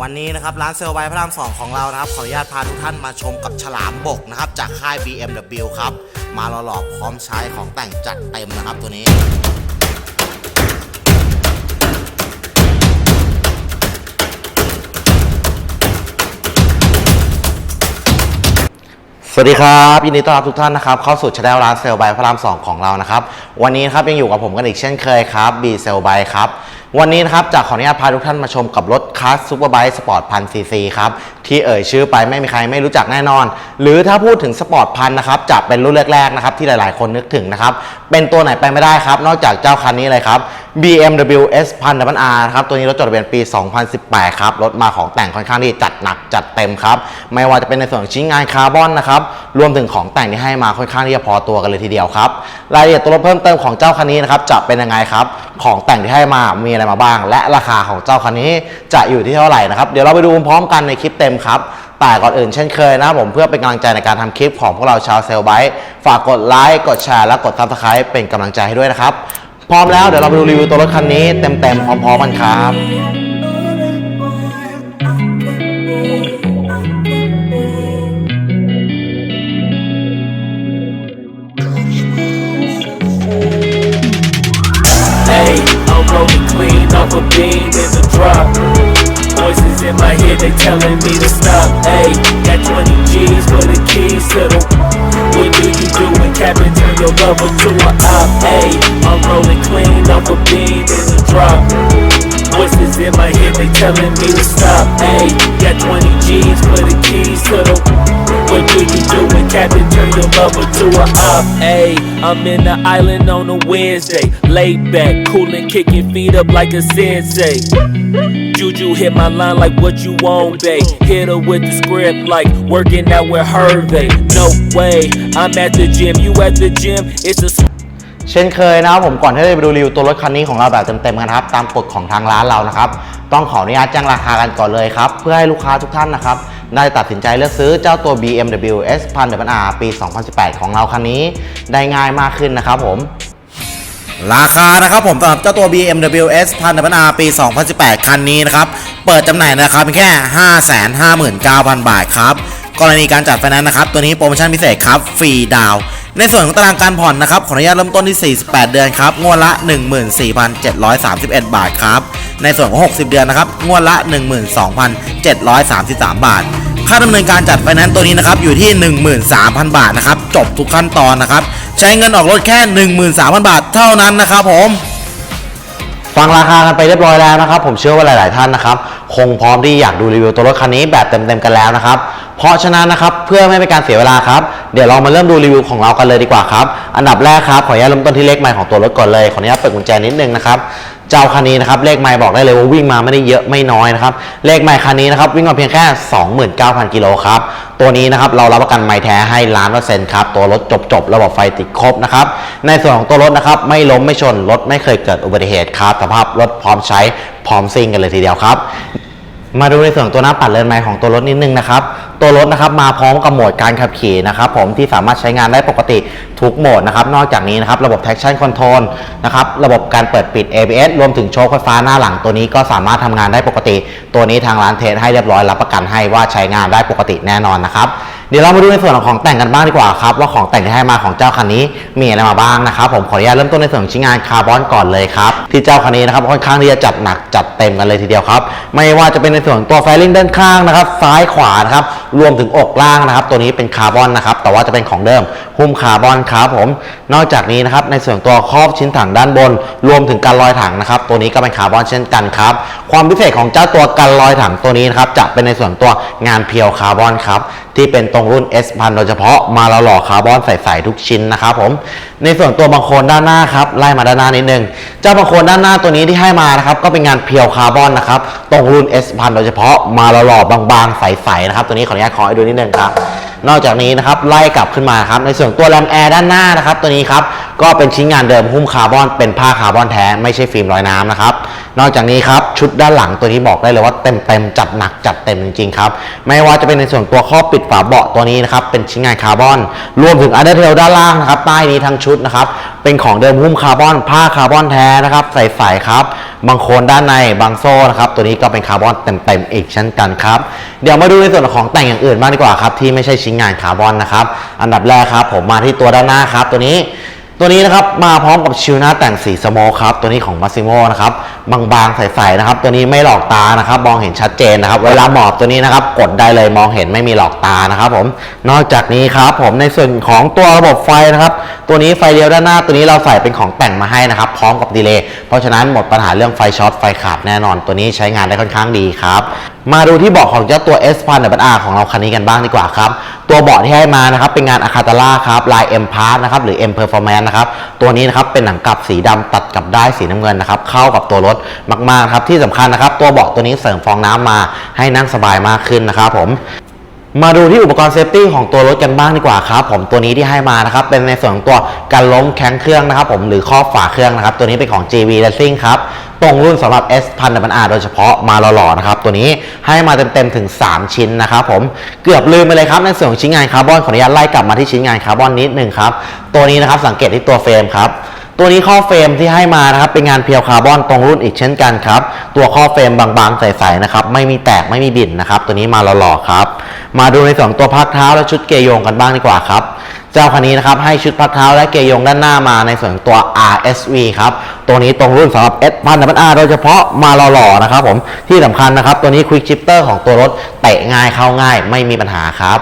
วันนี้นะครับร้านเซลล์ไบพระรามสองของเรานะครับขออนุญาตพาทุกท่านมาชมกับฉลามบกนะครับจากค่าย BMW ครับมาหล่อๆพร้อมใช้ของแต่งจัดเต็มนะครับตัวนี้สวัสดีครับยินดีต้อนรับทุกท่านนะครับเข้าสู่ช anel ร้านเซลล์ไบพระรามสองของเรานะครับวันนี้ครับยังอยู่กับผมกันอีกเช่นเคยครับบีเซลไบครับ วันนี้นะครับจะขออนุญาตพาทุกท่านมาชมกับรถคลาสซูเปอร์ไบค์สปอร์ตพันซีซีครับ ที่เอ่ยชื่อไปไม่มีใครไม่รู้จักแน่นอน หรือถ้าพูดถึงสปอร์ตพันนะครับจะเป็นรุ่นแรกๆนะครับที่หลายๆคนนึกถึงนะครับ เป็นตัวไหนไปไม่ได้ครับ นอกจากเจ้าคันนี้เลยครับ BMW S 1000 R ครับ ตัวนี้รถจดทะเบียนปี 2018 ครับ รถมาของแต่งค่อนข้างที่จัดหนักจัดเต็มครับ ไม่ว่าจะเป็นในส่วนของชิ้นงานคาร์บอนนะครับ รวมถึงของแต่งที่ให้มาค่อนข้างที่จะพอตัวกันเลยทีเดียวครับ รายละเอียดตัวรถเพิ่มเติมของเจ้าคันนี้นะครับ จะเป็นยังไงครับ ของแต่งที่ให้มา มีอะไรมาบ้าง และราคาของเจ้าคันนี้จะอยู่ที่เท่าไหร่นะครับ เดี๋ยวเราไปดูพร้อมกันในคลิปเต็มครับแต่ก่อนอื่นเช่นเคยนะผมเพื่อเป็นกำลังใจในการทำคลิปของพวกเราชาวเซลไบค์ฝากกดไลค์กดแชร์และกดซับสไครป์เป็นกำลังใจให้ด้วยนะครับ พร้อมแล้วเดี๋ยวเราไปดูรีวิวตัวรถคันนี้เต็มๆพร้อมๆกันครับ Hey, I'm rolling clean off a beam in the drop. Voices in my head, they telling me to stop. Hey, got 20 G's for the keys to the. What do you do when Captain turn your lover to a op? Hey, telling me to stop. Hey, got 20 G's for the keys to the. What do you do when Captain turn your lover to a op? Hey, I'm in the island on a Wednesday. Laid back, coolin', kicking feet up like a sensei. Juju hit my line like what you want, babe. Hit her with the script like working out with Hervey. No way, I'm at the gym, you at the gym. It's a เช่นเคยนะครับผมก่อนที่จะไปดูรีวิวตัวรถคันนี้ของเราแบบเต็มๆกันครับ ตามกฎของทางร้านเรานะครับ ต้องขออนุญาตแจ้งราคากันก่อนเลยครับ เพื่อให้ลูกค้าทุกท่านนะครับ ได้ตัดสินใจเลือกซื้อเจ้าตัว BMW S 1000 R ปี 2018 ของเราคันนี้ ได้ง่ายมากขึ้นนะครับผมราคานะครับผมสำหรับเจ้าตัว BMW S 1000 R ปี 2018 คันนี้นะครับ เปิดจำหน่ายนะครับเพียงแค่ 559,000 บาทครับ กรณีการจัดไฟแนนซ์นะครับ ตัวนี้โปรโมชั่นพิเศษครับ ฟรีดาวน์ ในส่วนของตารางการผ่อนนะครับขออนุญาตเริ่มต้นที่ 48 เดือนครับงวดละ 14,731 บาทครับในส่วนของ 60 เดือนนะครับงวดละ 12,733 บาท ค่าดำเนินการจัดไฟแนนซ์ตัวนี้นะครับอยู่ที่ 13,000 บาทนะครับจบทุกขั้นตอนนะครับใช้เงินออกรถแค่ 13,000 บาทเท่านั้นนะครับผมฟังราคากันไปเรียบร้อยแล้วนะครับ ผมเชื่อว่าหลาย ๆ ท่านนะครับ คงพร้อมที่อยากดูรีวิวตัวรถคันนี้แบบเต็ม ๆ กันแล้วนะครับ เพราะฉะนั้นนะครับเพื่อไม่เป็นการเสียเวลาครับเดี๋ยวเรามาเริ่มดูรีวิวของเรากันเลยดีกว่าครับอันดับแรกครับขออนุญาตเริ่มต้นที่เลขไมล์ของตัวรถก่อนเลยขออนุญาตเปิดกุญแจนิดนึงนะครับเจ้าคันนี้นะครับเลขไมล์บอกได้เลยว่าวิ่งมาไม่ได้เยอะไม่น้อยนะครับเลขไมล์คันนี้นะครับวิ่งมาเพียงแค่ 29,000กิโลครับตัวนี้นะครับเรารับประกันไมล์แท้ให้ล้านเปอร์เซ็นต์ครับตัวรถจบจบๆระบบไฟติดครบนะครับในส่วนของตัวรถนะครับไม่ล้มไม่ชนรถไม่เคยเกิดอุบัติเหตุครับสภาพรถพร้อมใช้พร้อมซิ่งกันเลยทีเดียวครับ มาดูในส่วนตัวหน้าปัดเลนไม้ของตัวรถนิดนึงนะครับ ตัวรถนะครับมาพร้อมกับโหมดการขับขี่นะครับผมที่สามารถใช้งานได้ปกติทุกโหมดนะครับ นอกจากนี้นะครับระบบ traction control นะครับระบบการเปิดปิด ABS รวมถึงโชคไฟฟ้าหน้าหลังตัวนี้ก็สามารถทำงานได้ปกติ ตัวนี้ทางร้านเทสให้เรียบร้อยรับประกันให้ว่าใช้งานได้ปกติแน่นอนนะครับ เดี๋ยวเรามาดูในส่วนของของแต่งกันบ้างดีกว่าครับว่าของแต่งที่ให้มาของเจ้าคันนี้มีอะไรมาบ้างนะครับผมขออนุญาตเริ่มต้นในส่วนของชิ้นงานคาร์บอนก่อนเลยครับที่เจ้าคันนี้นะครับค่อนข้างที่จะจัดหนักจัดเต็มกันเลยทีเดียวครับไม่ว่าจะเป็นในส่วนตัวไฟลิงด้านข้างนะครับซ้ายขวานะครับ รวมถึงอกล่างนะครับ ตัวนี้เป็นคาร์บอนนะครับ แต่ว่าจะเป็นของเดิม หุ้มคาร์บอนครับผม นอกจากนี้นะครับ ในส่วนตัวครอบชิ้นถังด้านบน รวมถึงการลอยถังนะครับ ตัวนี้ก็เป็นคาร์บอนเช่นกันครับ ความพิเศษของเจ้าตัวกันลอยถังตัวนี้นะครับ จะเป็นในส่วนตัวงานเพียวคาร์บอนครับ ที่เป็นตรงรุ่น S พันโดยเฉพาะมาล้วหล่อคาร์บอนใส่ๆทุกชิ้นนะครับผม ในส่วนตัวบางโคนด้านหน้าครับ ไล่มาด้านหน้านิดนึง เจ้าบางโคนด้านหน้าตัวนี้ที่ให้มานะครับ ก็เป็นงานเพียวคาร์บอนนะครับ ตรงรุ่น S พันโดยเฉพาะมาล้วหล่อบางๆใสๆนะครับ ตัวนี้ขออนุญาตขอให้ดูนิดนึงครับ นอกจากนี้นะครับไล่กลับขึ้นมาครับในส่วนตัวแรมแอร์ด้านหน้านะครับตัวนี้ครับก็เป็นชิ้นงานเดิมหุ้มคาร์บอนเป็นผ้าคาร์บอนแท้ไม่ใช่ฟิล์มลอยน้ำนะครับนอกจากนี้ครับชุดด้านหลังตัวนี้บอกได้เลยว่าเต็มเต็มๆจัดหนักจัดเต็มจริงๆครับไม่ว่าจะเป็นในส่วนตัวข้อปิดฝาเบาะตัวนี้นะครับเป็นชิ้นงานคาร์บอน รวมถึงอันเดอร์เทลด้านล่างนะครับใต้นี้ทั้งชุดนะครับ เป็นของเดิมหุ้มคาร์บอนผ้าคาร์บอนแท้นะครับ ใสๆครับ บางโคนด้านในบางโซ่นะครับ ตัวนี้ก็เป็นคาร์บอนเต็มๆอีกเช่นกันครับ เดี๋ยวมาดูในส่วนของแต่งอย่างอื่นบ้างดีกว่าครับที่ไม่ใช่ชิ้นงานคาร์บอนนะครับ อันดับแรกครับ ผมมาที่ตัวด้านหน้าครับ ตัวนี้ ตัวนี้นะครับมาพร้อมกับชิวหน้าแต่งสีสโมคครับตัวนี้ของมาซิโมนะครับบางๆใสๆนะครับ ตัวนี้ไม่หลอกตานะครับ มองเห็นชัดเจนนะครับ เวลาหมอบตัวนี้นะครับ กดได้เลยมองเห็นไม่มีหลอกตานะครับ ผมนอกจากนี้ครับ ผมในส่วนของตัวระบบไฟนะครับ ตัวนี้ไฟเลี้ยวด้านหน้า ตัวนี้เราใส่เป็นของแต่งมาให้นะครับ พร้อมกับดีเลย์เพราะฉะนั้นหมดปัญหาเรื่องไฟช็อตไฟขาดแน่นอน ตัวนี้ใช้งานได้ค่อนข้างดีครับมาดูที่เบาะของเจ้าตัว S พันดับอาของเราคันนี้กันบ้างดีกว่าครับ ตัวเบาะที่ให้มานะครับเป็นงานอะคาตาล่าครับลาย M Part นะครับหรือ M Performance นะครับตัวนี้นะครับเป็นหนังกลับสีดำตัดกับได้สีน้ำเงินนะครับเข้ากับตัวรถมากๆครับที่สำคัญนะครับ ตัวเบาะตัวนี้เสริมฟองน้ำมาให้นั่งสบายมากขึ้นนะครับผมมาดูที่อุปกรณ์เซฟตี้ของตัวรถกันบ้างดีกว่าครับผมตัวนี้ที่ให้มานะครับเป็นในส่วนของตัวการล้มแข้งเครื่องนะครับผมหรือครอบฝาเครื่องนะครับตัวนี้เป็นของ GV Racing ครับ ตรงรุ่นสำหรับ S พันดับอาโดยเฉพาะมาหล่อๆนะครับ ตัวนี้ให้มาเต็มๆถึง 3 ชิ้นนะครับผมเกือบลืมไปเลยครับในส่วนของชิ้นงานคาร์บอนขออนุญาตไล่กลับมาที่ชิ้นงานคาร์บอนนิดหนึ่งครับตัวนี้นะครับสังเกตที่ตัวเฟรมครับตัวนี้ข้อเฟรมที่ให้มานะครับเป็นงานเพียวคาร์บอนตรงรุ่นอีกเช่นกันครับตัวข้อเฟรมบางๆใสๆนะครับไม่มีแตกไม่มีบิ่นนะครับตัวนี้มาหล่อๆครับมาดูในส่วนตัวพักเท้าและชุดเกยงกันบ้างดีกว่าครับเจ้าคันนี้นะครับให้ชุดพักเท้าและเกยงด้านหน้ามาในส่วนตัว RSV ครับ ตัวนี้ตรงรุ่นสำหรับ S พันดับอาโดยเฉพาะมาหล่อๆนะครับผมที่สำคัญนะครับ ตัวนี้ Quick Shifter ของตัวรถเตะง่ายเข้าง่ายไม่มีปัญหาครับ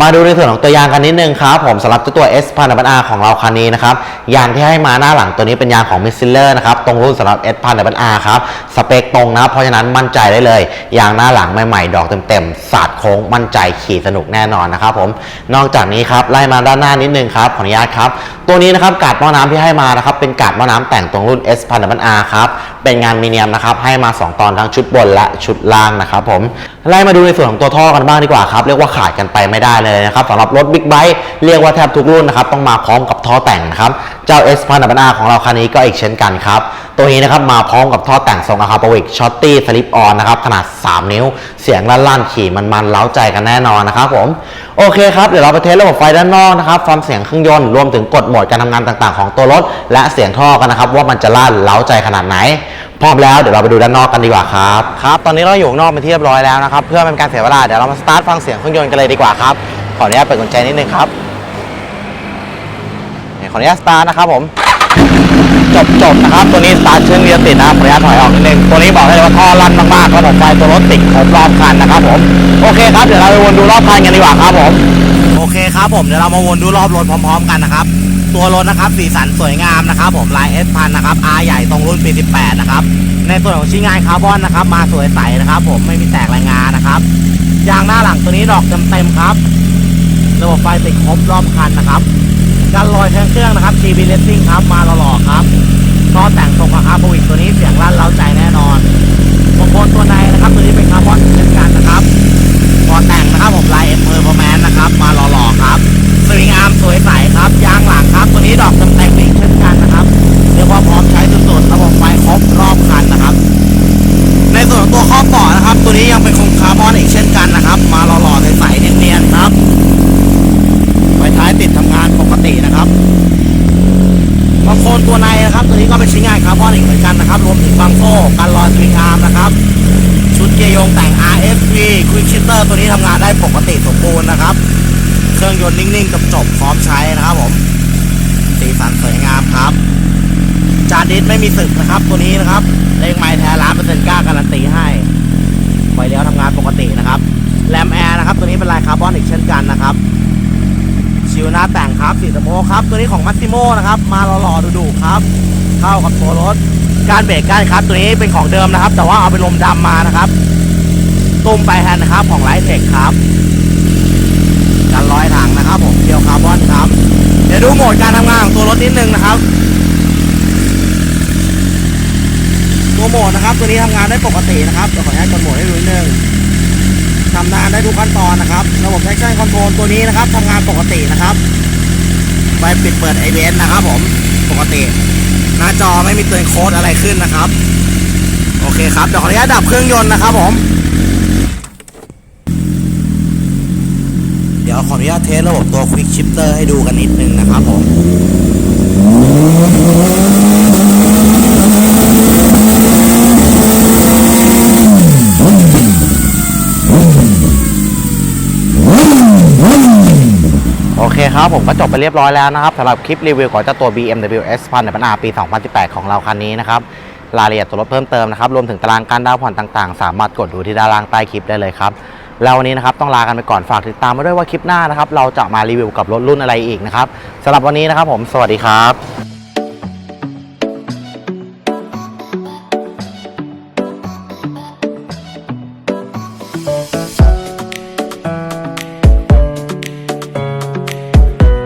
มาดูในส่วนของตัวยางกันนิดนึงครับผมสำหรับตัว S พันดับอาของเราคันนี้นะครับยางที่ให้มาหน้าหลังตัวนี้เป็นยางของมิสซิลเลอร์นะครับตรงรุ่นสำหรับ S พันดับอาครับสเปคตรงนะเพราะฉะนั้นมั่นใจได้เลยยางหน้าหลังใหม่ๆ ดอกเต็มๆสาดโค้งมั่นใจขี่สนุกแน่นอนนะครับผมนอกจากนี้ครับไล่มาด้านหน้านิดนึงครับขออนุญาตครับตัวนี้นะครับกาดหม้อน้ำที่ให้มานะครับเป็นกาดหม้อน้ำแต่งตรงรุ่น S พันดับอาครับ เป็นงานมีเนียมนะครับ ให้มาสองตอนทั้งชุดบนและชุดล่างนะครับผมไล่มาดูในส่วนของตัวท่อกันบ้างดีกว่าครับ เรียกว่าขาดกันไปไม่ได้เลยนะครับสำหรับรถบิ๊กไบค์เรียกว่าแทบทุกรุ่นนะครับต้องมาพร้อมกับท่อแต่งนะครับเจ้า S พันดับอาของเราคันนี้ก็อีกเช่นกันครับ ตัวนี้นะครับมาพร้อมกับท่อแต่งทรงอะคาปวิกช็อตตี้สลิปออนนะครับขนาด 3 นิ้ว เสียงลั่นๆขี่มันๆเล้าใจกันแน่นอนนะครับผมโอเคครับ เดี๋ยวเราไปเทสระบบไฟด้านนอกนะครับฟังเสียงเครื่องยนต์รวมถึงกดโหมดการทำงานต่างๆ ของตัวรถ และเสียงท่อกันนะครับว่ามันจะลั่นเล้าใจขนาดไหนพร้อมแล้วเดี๋ยวเราไปดูด้านนอกกันดีกว่าครับครับตอนนี้เราอยู่ข้างนอกเป็นที่เรียบร้อยแล้วนะครับเพื่อไม่เป็นการเสียเวลาเดี๋ยวเรามาสตาร์ทฟังเสียงเครื่องยนต์กันเลยดีกว่าครับขออนุญาตเปิดกุญแจนิดนึงครับขออนุญาตสตาร์ทนะครับผม จบจบนะครับ ตัวนี้สตาร์ทเชื่องเรียติดนะครับขออนุญาตถอยออกนิดนึง ตัวนี้บอกได้เลยว่าท่อลั่นมากๆระบบไฟตัวรถติดครบรอบคันนะครับผม โอเคครับ เดี๋ยวเราไปวนดูรอบคันกันดีกว่าครับผม โอเคครับผมเดี๋ยวเรามาวนดูรอบรถพร้อม ๆ กันนะครับ ตัวรถนะครับสีสันสวยงามนะครับ ผมลาย S พันนะครับ R ใหญ่ตรงรุ่นปี 18 นะครับ ในส่วนของชิ้นงานคาร์บอนนะครับ มาสวยใสนะครับ ผมไม่มีแตกรายงานนะครับ ยางหน้าหลังตัวนี้ดอกเต็มๆครับ ระบบไฟติดครบรอบคันนะครับ การลอยแทงเครื่องนะครับ GB Racing ครับมาหล่อๆครับท่อแต่งทรงคาร์บวิกตัวนี้เสียงลั่นเล้าใจแน่นอนบางคนตัวในนะครับ ตัวนี้เป็นคาร์บอนเช่นกันนะครับพอแต่ง นตัวในนะครับ ตัวนี้ก็เป็นชิ้นงานคาร์บอนอีกเหมือนกันนะครับ รวมถึงบางโซ่การลอยสวิงอาร์มนะครับ ชุดเกียร์ยงแต่ง RSV Quick Shifter ตัวนี้ทำงานได้ปกติสมบูรณ์นะครับ เครื่องยนต์นิ่งๆกับจบพร้อมใช้นะครับผม สีสันสวยงามครับ จานดิสไม่มีสึกนะครับ ตัวนี้นะครับเลงไม้แท้ล้านเปอร์เซ็นต์กล้าการันตีให้ไฟเลี้ยวทำงานปกตินะครับ แรมแอร์นะครับ ตัวนี้เป็นลายคาร์บอนอีกเช่นกันนะครับ ชิวหน้าแต่งครับสีสโมครับ ตัวนี้ของมัตติโมนะครับ มาหล่อๆดุๆครับ เข้ากับตัวรถการเบรกก้านครับ ตัวนี้เป็นของเดิมนะครับ แต่ว่าเอาไปลมดำมานะครับตุ้มไปแฮนด์นะครับของไลท์เทคครับกันร้อยถังนะครับผมเกียวคาร์บอนครับ เดี๋ยวดูโหมดการทำงานของตัวรถนิดนึงนะครับ ตัวโหมดนะครับ ตัวนี้ทำงานได้ปกตินะครับเดี๋ยวขออนุญาตกดโหมดให้ดูนิดนึง ทำงานได้ทุกขั้นตอนนะครับ ระบบ traction control ตัวนี้นะครับทำงานปกตินะครับไฟปิดเปิด ABS นะครับผมปกติ หน้าจอไม่มีเตือนโค้ดอะไรขึ้นนะครับ โอเคครับเดี๋ยวขออนุญาตดับเครื่องยนต์นะครับผม เดี๋ยวขออนุญาตเทสระบบตัว Quick Shifter ให้ดูกันนิดนึงนะครับผม ครับผมก็จบไปเรียบร้อยแล้วนะครับสำหรับคลิปรีวิวของเจ้าตัว BMW S 1000ในปัญหาปี 2018 ของเราคันนี้นะครับรายละเอียดตัวรถเพิ่มเติมนะครับรวมถึงตารางการดาวน์ผ่อนต่างๆ สามารถกดดูที่ด้านล่างใต้คลิปได้เลยครับแล้ววันนี้นะครับต้องลากันไปก่อนฝากติดตามมาด้วยว่าคลิปหน้านะครับเราจะมารีวิวกับรถรุ่นอะไรอีกนะครับสำหรับวันนี้นะครับผมสวัสดีครับ